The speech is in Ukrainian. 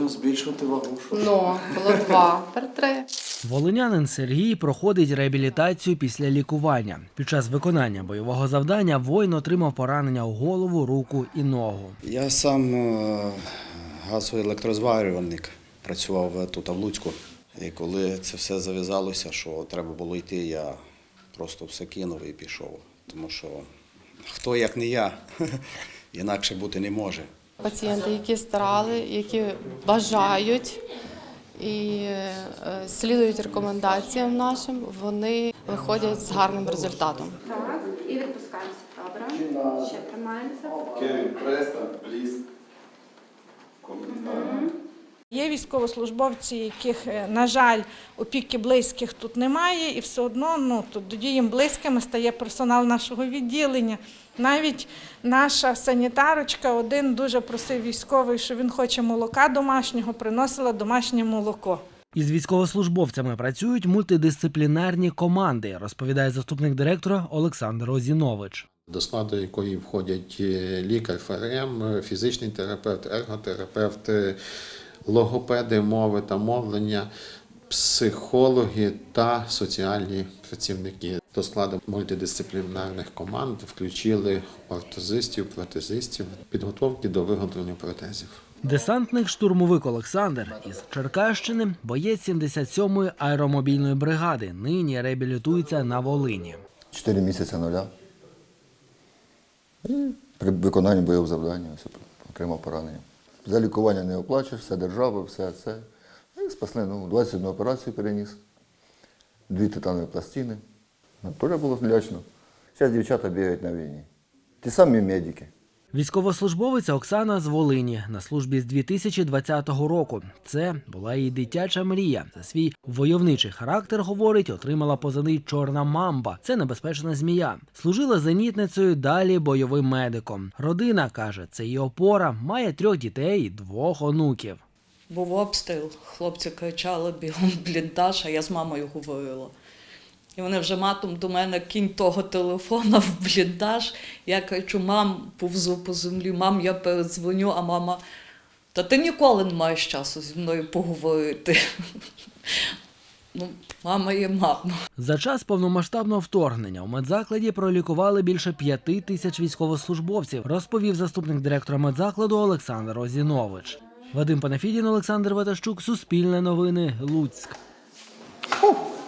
будемо збільшувати вагу. Що. Ну, було два, тепер три. Волинянин Сергій проходить реабілітацію після лікування. Під час виконання бойового завдання воїн отримав поранення у голову, руку і ногу. Я сам е, газовий електрозварювальник, працював тут, в Луцьку. І коли це все зав'язалося, що треба було йти, я просто все кинув і пішов. Тому що хто як не я, інакше бути не може. Пацієнти, які старали, які бажають і е, слідують рекомендаціям нашим, вони виходять з гарним результатом. Так, і відпускаємося. Добре. Ще тримаємося. Кевін, Преста, Бліск. Є військовослужбовці, яких, е, на жаль, опіки близьких тут немає, і все одно ну, тоді їм близькими стає персонал нашого відділення. Навіть наша санітарочка один дуже просив військовий, що він хоче молока домашнього, приносила домашнє молоко. Із військовослужбовцями працюють мультидисциплінарні команди, розповідає заступник директора Олександр Озінович. до складу якої входять е, лікар ФРМ, фізичний терапевт, ерготерапевт, е, логопеди мови та мовлення, психологи та соціальні працівники. До складу мультидисциплінарних команд включили ортозистів, протезистів, підготовки до виготовлення протезів. Десантник штурмовик Олександр із Черкащини, боєць 77-ї аеромобільної бригади. Нині реабілітується на Волині. Чотири місяці нуля. І при виконанні бойового завдання ось отримав поранення. За лікування не оплачуєш, все держава, все це. І спасли, ну, 21 операцію переніс, дві титанові пластини. Тоже Теж було лячно. Зараз дівчата бігають на війні. Ті самі медики. Військовослужбовиця Оксана з Волині на службі з 2020 року. Це була її дитяча мрія. За свій войовничий характер, говорить, отримала позивний Чорна мамба. Це небезпечна змія. Служила зенітницею, далі бойовим медиком. Родина каже, це її опора, має трьох дітей і двох онуків. Був обстріл, хлопці кричали бігом бліндаж, а я з мамою говорила. І вони вже матом до мене кінь того телефона в бліндаж. Я кричу, мам, повзу по землі, мам, я передзвоню, а мама, та ти ніколи не маєш часу зі мною поговорити. Ну, мама є мама. За час повномасштабного вторгнення у медзакладі пролікували більше п'яти тисяч військовослужбовців, розповів заступник директора медзакладу Олександр Озінович. Вадим Панафідін, Олександр Ватащук, Суспільне новини, Луцьк. Фух.